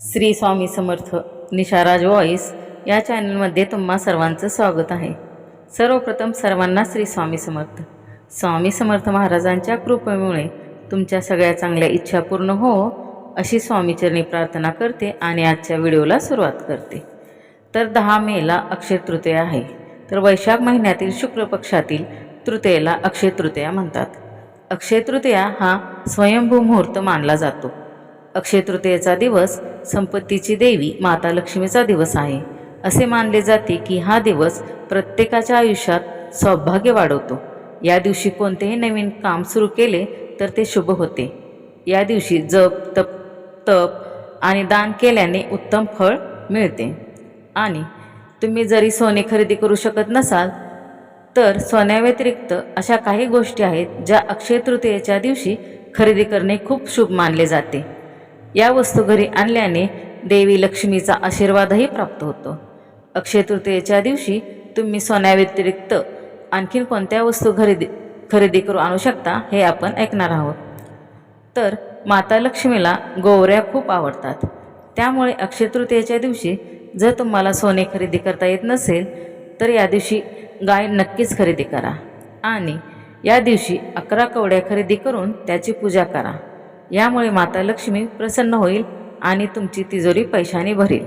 Shri Swami Samarth निशाराज voice या चॅनलमध्ये तुम्हा सर्वांचं स्वागत आहे. सर्वप्रथम सर्वांना श्री स्वामी समर्थ. स्वामी समर्थ महाराजांच्या कृपेमुळे तुमच्या सगळ्या चांगल्या इच्छा पूर्ण हो अशी स्वामीचरणी प्रार्थना करते आणि आजच्या व्हिडिओला सुरुवात करते. तर दहा मेला अक्षय तृतीया आहे. तर वैशाख महिन्यातील शुक्ल पक्षातील तृतीयेला अक्षय तृतीया म्हणतात. अक्षय तृतीया हा स्वयंभू मुहूर्त मानला जातो. अक्षय तृतीयेचा दिवस संपत्तीची देवी माता लक्ष्मीचा दिवस आहे. असे मानले जाते की हा दिवस प्रत्येकाच्या आयुष्यात सौभाग्य वाढवतो. या दिवशी कोणतेही नवीन काम सुरू केले तर ते शुभ होते. या दिवशी जप तप तप आणि दान केल्याने उत्तम फळ मिळते. आणि तुम्ही जरी सोने खरेदी करू शकत नसाल तर सोन्याव्यतिरिक्त अशा काही गोष्टी आहेत ज्या अक्षय तृतीयेच्या दिवशी खरेदी करणे खूप शुभ मानले जाते. या वस्तू घरी आणल्याने देवी लक्ष्मीचा आशीर्वादही प्राप्त होतो. अक्षय तृतीयेच्या दिवशी तुम्ही सोन्याव्यतिरिक्त आणखीन कोणत्या वस्तू खरेदी खरेदी करू आणू शकता हे आपण ऐकणार आहोत. तर माता लक्ष्मीला गोवऱ्या खूप आवडतात. त्यामुळे अक्षय तृतीयेच्या दिवशी जर तुम्हाला सोने खरेदी करता येत नसेल तर या दिवशी गाय नक्कीच खरेदी करा. आणि या दिवशी अकरा कवड्या खरेदी करून त्याची पूजा करा. यामुळे माता लक्ष्मी प्रसन्न होईल आणि तुमची तिजोरी पैशाने भरेल.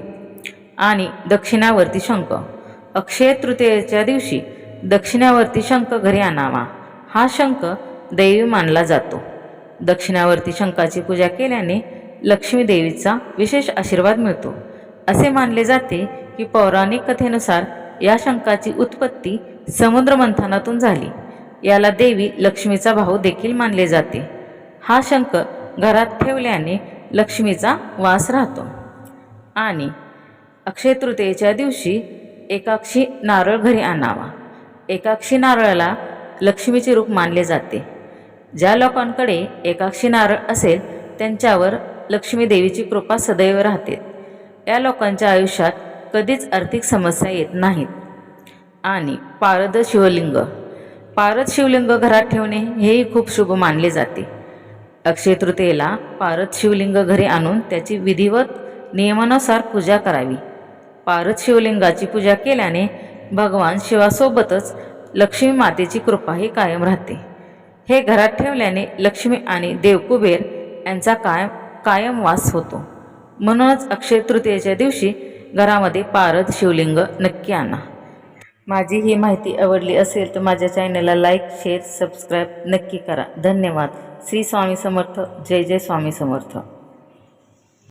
आणि दक्षिणावर्ती शंख. अक्षय तृतीयेच्या दिवशी दक्षिणावर्ती शंख घरी आणावा. हा शंख दैवी मानला जातो. दक्षिणावर्ती शंखाची पूजा केल्याने लक्ष्मी देवीचा विशेष आशीर्वाद मिळतो. असे मानले जाते की पौराणिक कथेनुसार या शंखाची उत्पत्ती समुद्र मंथनातून झाली. याला देवी लक्ष्मीचा भाऊ देखील मानले जाते. हा शंख घरात ठेवल्याने लक्ष्मीचा वास राहतो. आणि अक्षय तृतीयेच्या दिवशी एकाक्षी नारळ घरी आणावा. एकाक्षी नारळाला लक्ष्मीचे रूप मानले जाते. ज्या लोकांकडे एकाक्षी नारळ असेल त्यांच्यावर लक्ष्मी देवीची कृपा सदैव राहते. या लोकांच्या आयुष्यात कधीच आर्थिक समस्या येत नाहीत. आणि पारद शिवलिंग. पारद शिवलिंग घरात ठेवणे हेही खूप शुभ मानले जाते. अक्षय तृतीयेला पारद शिवलिंग घरी आणून त्याची विधिवत नियमानुसार पूजा करावी. पारद शिवलिंगाची पूजा केल्याने भगवान शिवासोबतच लक्ष्मी मातेची कृपाही कायम राहते. हे घरात ठेवल्याने लक्ष्मी आणि देवकुबेर यांचा कायम कायम वास होतो. म्हणूनच अक्षय तृतीयेच्या दिवशी घरामध्ये पारद शिवलिंग नक्की आणा. माझी ही माहिती आवडली असेल तर माझ्या चॅनलला लाईक शेअर सबस्क्राईब नक्की करा. धन्यवाद. श्री स्वामी समर्थ. जय जय स्वामी समर्थ.